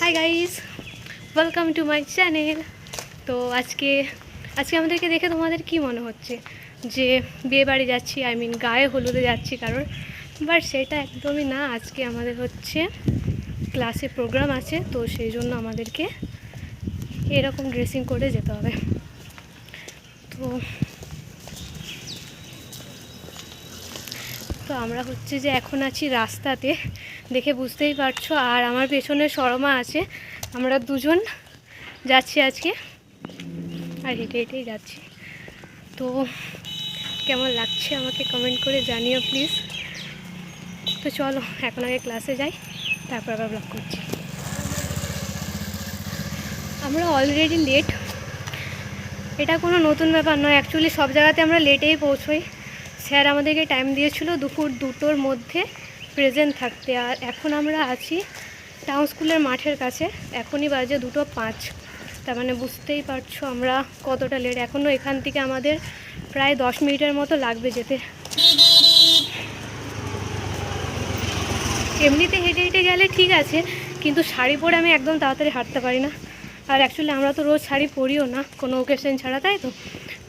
Hi guys welcome to my channel তো আজকে আজকে আমাদেরকে দেখে তোমাদের কি মনে হচ্ছে? যে বিয়ে বাড়ি যাচ্ছি আই মিন গায়ে হলুদে যাচ্ছি কারণ বাট সেটা একদমই না। আজকে আমাদের হচ্ছে ক্লাসে প্রোগ্রাম আছে, তো সেই জন্য আমাদেরকে এরকম ড্রেসিং করে যেতে হবে। তো আমরা হচ্ছে যে এখন আছি রাস্তাতে, দেখে বুঝতেই পারছ। আর আমার পেছনে শর্মা আছে। আমরা দুজন যাচ্ছি আজকে। আর হেঁটে হেঁটেই যাচ্ছি। তো কেমন লাগছে আমাকে কমেন্ট করে জানিও প্লিজ তো চলো, এখন আগে ক্লাসে যাই, তারপর আবার ব্লগ করছি। আমরা অলরেডি লেট এটা কোনো নতুন ব্যাপার নয়। অ্যাকচুয়ালি সব জায়গাতে আমরা লেটেই পৌঁছোই। স্যার আমাদেরকে টাইম দিয়েছিল দুপুর দুটোর মধ্যে প্রেজেন্ট থাকতে। আর এখন আমরা আছি টাউন স্কুলের মাঠের কাছে। এখনই বাজে দুটো পাঁচ। তার মানে বুঝতেই পারছ আমরা কতটা লেট এখনও এখান থেকে আমাদের প্রায় দশ মিনিটের মতো লাগবে যেতে। এমনিতে হেঁটে হেঁটে গেলে ঠিক আছে, কিন্তু শাড়ি পরে আমি একদম তাড়াতাড়ি হাঁটতে পারি না। আর অ্যাকচুয়ালি আমরা তো রোজ শাড়ি পরিও না, কোনো ওকেশন ছাড়া, তাই তো?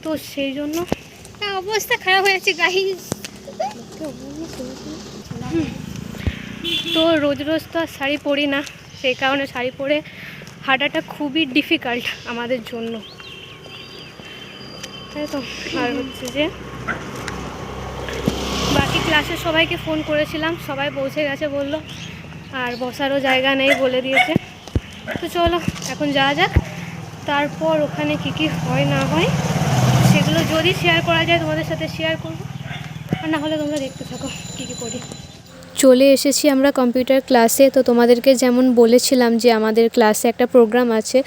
তো সেই জন্য অবস্থা খারাপ হয়েছে গাইস তো রোজ রোজ তো আর শাড়ি পরি না, সেই কারণে শাড়ি পরে হাঁটাটা খুবই ডিফিকাল্ট আমাদের জন্য। তাই তো? আর হচ্ছে যে, বাকি ক্লাসের সবাইকে ফোন করেছিলাম, সবাই পৌঁছে গেছে বলল, আর বসারও জায়গা নেই বলে দিয়েছে। তো চলো, এখন যাওয়া যাক, তারপর ওখানে কি কি হয় না হয়। সেগুলো যদি শেয়ার করা যায়, তোমাদের সাথে শেয়ার করব। আর না হলে তোমরা দেখতে থাকো কী কী করি। চলে এসেছি আমরা কম্পিউটার ক্লাসে তো তোমাদেরকে যেমন বলেছিলাম যে আমাদের ক্লাসে একটা প্রোগ্রাম আছে।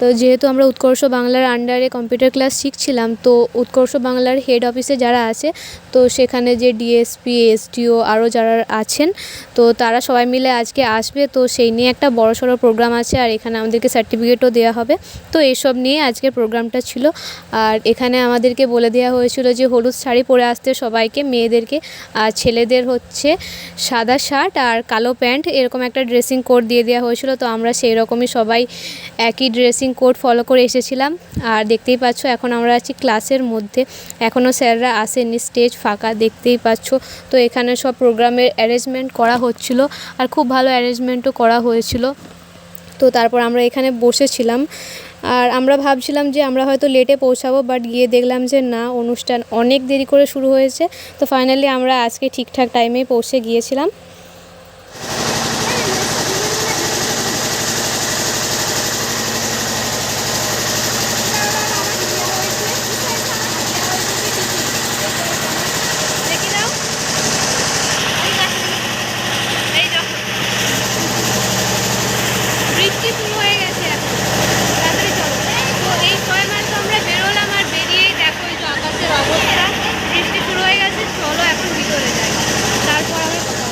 তো যেহেতু আমরা উৎকর্ষ বাংলার আন্ডারে কম্পিউটার ক্লাস শিখছিলাম, তো উৎকর্ষ বাংলার হেড অফিসে যারা আছে, তো সেখানে যে ডিএসপি এসডিও আরও যারা আছেন, তো তারা সবাই মিলে আজকে আসবে। তো সেই নিয়ে একটা বড় সড়ো প্রোগ্রাম আছে আর এখানে আমাদেরকে সার্টিফিকেটও দেওয়া হবে। তো এইসব নিয়ে আজকের প্রোগ্রামটা ছিল। আর এখানে আমাদেরকে বলে দেওয়া হয়েছিল যে হলুদ শাড়ি পরে আসতে সবাইকে, মেয়েদেরকে। আর ছেলেদের হচ্ছে সাদা শার্ট আর কালো প্যান্ট, এরকম একটা ড্রেসিং কোড দিয়ে দেওয়া হয়েছিল। তো আমরা সেই রকমই সবাই একই ড্রেসিং কোড ফলো করে এসেছিলাম। আর দেখতেই পাচ্ছ, এখন আমরা আছি ক্লাসের মধ্যে। এখনও স্যাররা আসেনি স্টেজ ফাঁকা, দেখতেই পাচ্ছ। তো এখানে সব প্রোগ্রামের অ্যারেঞ্জমেন্ট করা হচ্ছিল। আর খুব ভালো অ্যারেঞ্জমেন্টও করা হয়েছিল। তো তারপর আমরা এখানে বসেছিলাম। আর আমরা ভাবছিলাম যে আমরা হয়তো লেটে পৌঁছাবো বাট গিয়ে দেখলাম যে না, অনুষ্ঠান অনেক দেরি করে শুরু হয়েছে। তো ফাইনালি আমরা আজকে ঠিকঠাক টাইমেই পৌঁছে গিয়েছিলাম বৃষ্টি শুরু হয়ে গেছে এখন তাড়াতাড়ি চলো তো এই ছয় মাস তো আমরা বেরোলাম আর বেরিয়েই দেখো এই তো আকাশের অবস্থা বৃষ্টি শুরু হয়ে গেছে চলো এখন ভিতরে যাই তারপর আমরা কথা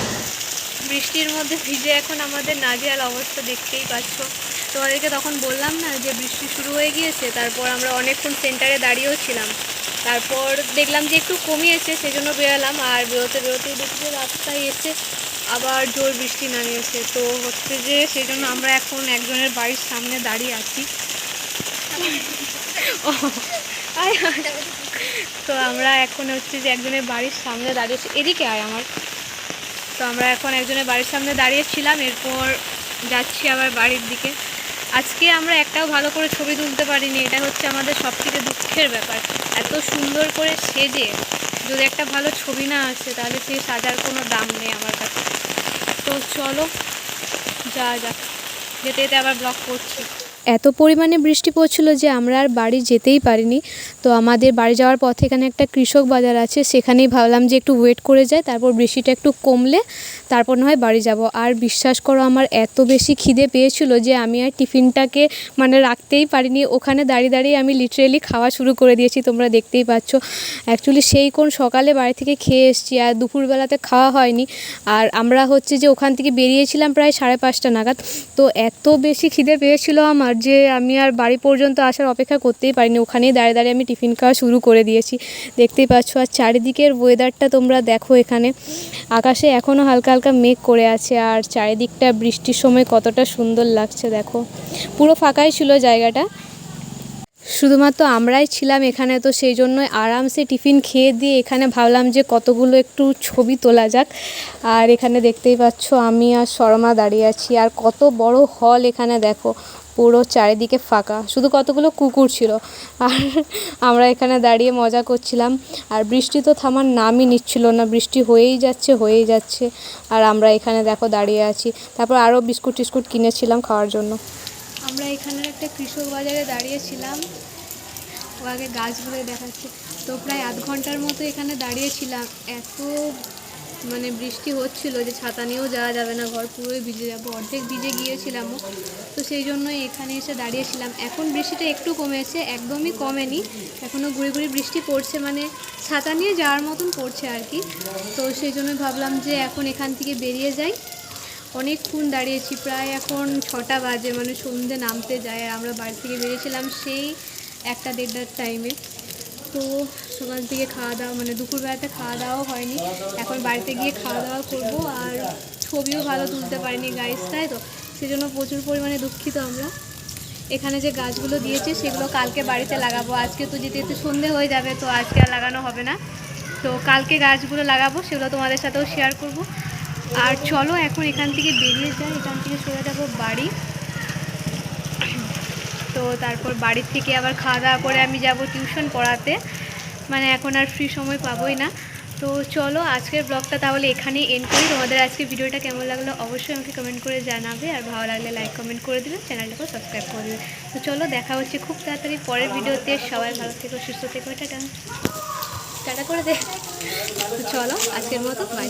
হবে। মধ্যে ভিজে এখন আমাদের নাজেহাল অবস্থা দেখতেই পাচ্ছ। তোমাদেরকে তখন বললাম না যে বৃষ্টি শুরু হয়ে গিয়েছে, তারপর আমরা অনেকক্ষণ সেন্টারে দাঁড়িয়েও ছিলাম। তারপর দেখলাম যে একটু কমিয়েছে, সেজন্য বেরোলাম আর বেরোতে বেরোতে দেখি যে রাস্তায় এসে আবার জোর বৃষ্টি নামিয়েছে। তো হচ্ছে যে সেই জন্য আমরা এখন একজনের বাড়ির সামনে দাঁড়িয়ে আছি। ও। তো আমরা এখন হচ্ছে যে একজনের বাড়ির সামনে দাঁড়িয়েছি এদিকে আয় আমার। তো আমরা এখন একজনের বাড়ির সামনে দাঁড়িয়েছিলাম এরপর যাচ্ছি আবার বাড়ির দিকে। আজকে আমরা একটাও ভালো করে ছবি তুলতে পারিনি, এটা হচ্ছে আমাদের সব থেকে দুঃখের ব্যাপার। এত সুন্দর করে সেজে যদি একটা ভালো ছবি না আসে, তাহলে সেই সাজার কোনো দাম নেই আমার কাছে। তো চলো যা যাক। যেতে যেতে আবার ব্লগ করছি। এত পরিমাণে বৃষ্টি পড়ছিল যে আমরা আর বাড়ি যেতেই পারিনি। তো আমাদের বাড়ি যাওয়ার পথে এখানে একটা কৃষক বাজার আছে, সেখানেই ভাবলাম যে একটু ওয়েট করে যায় তারপর বৃষ্টিটা একটু কমলে তারপর না হয় বাড়ি যাব। আর বিশ্বাস করো, আমার এত বেশি খিদে পেয়েছিল যে আমি আর টিফিনটাকে মানে রাখতেই পারিনি। ওখানে দাঁড়িয়ে দাঁড়িয়ে আমি লিটারেলি খাওয়া শুরু করে দিয়েছি, তোমরা দেখতেই পাচ্ছ। অ্যাকচুয়ালি সেই কোন সকালে বাড়ি থেকে খেয়ে এসেছি আর দুপুরবেলাতে খাওয়া হয়নি। আর আমরা হচ্ছে যে ওখান থেকে বেরিয়েছিলাম প্রায় সাড়ে পাঁচটা নাগাদ। তো এত বেশি খিদে পেয়েছিল আমার যে আমি আর বাড়ি পর্যন্ত আসার অপেক্ষা করতেই পারিনি। ওখানেই দাঁড়িয়ে দাঁড়িয়ে আমি টিফিন খাওয়া শুরু করে দিয়েছি। দেখতেই পাচ্ছ, আর চারিদিকের ওয়েদারটা তোমরা দেখো এখানে। আকাশে এখনও হালকা হালকা মেঘ করে আছে, আর চারিদিকটা বৃষ্টির সময় কতটা সুন্দর লাগছে, দেখো। পুরো ফাঁকাই ছিল জায়গাটা। শুধুমাত্র আমরাই ছিলাম এখানে, তো সেই জন্যই আরামসে টিফিন খেয়ে দিয়ে এখানে ভাবলাম যে কতগুলো একটু ছবি তোলা যাক। আর এখানে দেখতেই পাচ্ছ আমি আর শর্মা দাঁড়িয়ে আছি। আর কত বড় হল এখানে দেখো, পুরো চারিদিকে ফাঁকা। শুধু কতগুলো কুকুর ছিল। আর আমরা এখানে দাঁড়িয়ে মজা করছিলাম। আর বৃষ্টি তো থামার নামই নিচ্ছিল না। বৃষ্টি হয়েই যাচ্ছে হয়েই যাচ্ছে। আর আমরা এখানে দেখো দাঁড়িয়ে আছি। তারপর আরও বিস্কুট টিস্কুট কিনেছিলাম খাওয়ার জন্য। আমরা এখানের একটা কৃষক বাজারে দাঁড়িয়েছিলাম। ও আগে গাছগুলো দেখাচ্ছে। তো প্রায় আধ ঘণ্টার মতো এখানে দাঁড়িয়েছিলাম। এত মানে বৃষ্টি হচ্ছিল যে ছাতা নিয়েও যাওয়া যাবে না, ঘর পুরোই ভিজে যাব। অর্ধেক ভিজে গিয়েছিলামও তো সেই জন্যই এখানে এসে দাঁড়িয়েছিলাম। এখন বৃষ্টিটা একটু কমেছে, একদমই কমেনি। এখনও ঘুরে ঘুরে বৃষ্টি পড়ছে মানে ছাতা নিয়ে যাওয়ার মতন পড়ছে আর কি। তো সেই জন্য ভাবলাম যে এখন এখান থেকে বেরিয়ে যাই। অনেকক্ষণ দাঁড়িয়েছি, প্রায় এখন ছটা বাজে মানে সন্ধে নামতে যায় আমরা বাড়ি থেকে বেরিয়েছিলাম সেই একটা দেড়টার টাইমে তো সকাল থেকে খাওয়া দাওয়া মানে দুপুরবেলাতে খাওয়া দাওয়াও হয়নি, এখন বাড়িতে গিয়ে খাওয়া দাওয়া করব, আর ছবিও ভালো তুলতে পারিনি গাইস তাই তো? সেজন্য প্রচুর পরিমাণে দুঃখিত আমরা। এখানে যে গাছগুলো দিয়েছে, সেগুলো কালকে বাড়িতে লাগাবো। আজকে তো যেতে যেতে সন্ধে হয়ে যাবে, তো আজকে আর লাগানো হবে না। তো কালকে গাছগুলো লাগাবো, সেগুলো তোমাদের সাথেও শেয়ার করব। আর চলো এখন এখান থেকে বেরিয়ে যাই, এখান থেকে চলে যাব বাড়ি। তো তারপর বাড়ির থেকে আবার খাওয়া দাওয়া করে আমি যাব টিউশন পড়াতে। মানে এখন আর ফ্রি সময় পাবোই না। তো চলো আজকের ব্লগটা তাহলে এখানেই এন্ড করি। তোমাদের আজকে ভিডিওটা কেমন লাগল অবশ্যই আমাকে কমেন্ট করে জানাবে। আর ভালো লাগলে লাইক কমেন্ট করে দেবে। চ্যানেলটাকেও সাবস্ক্রাইব করে দেবে। তো চলো দেখা হচ্ছে খুব তাড়াতাড়ি পরের ভিডিওতে। সবাই ভালো থেকো, সুস্থ থেকো। টাটা। টাটা করে দে। তো চলো আজকের মতো বাই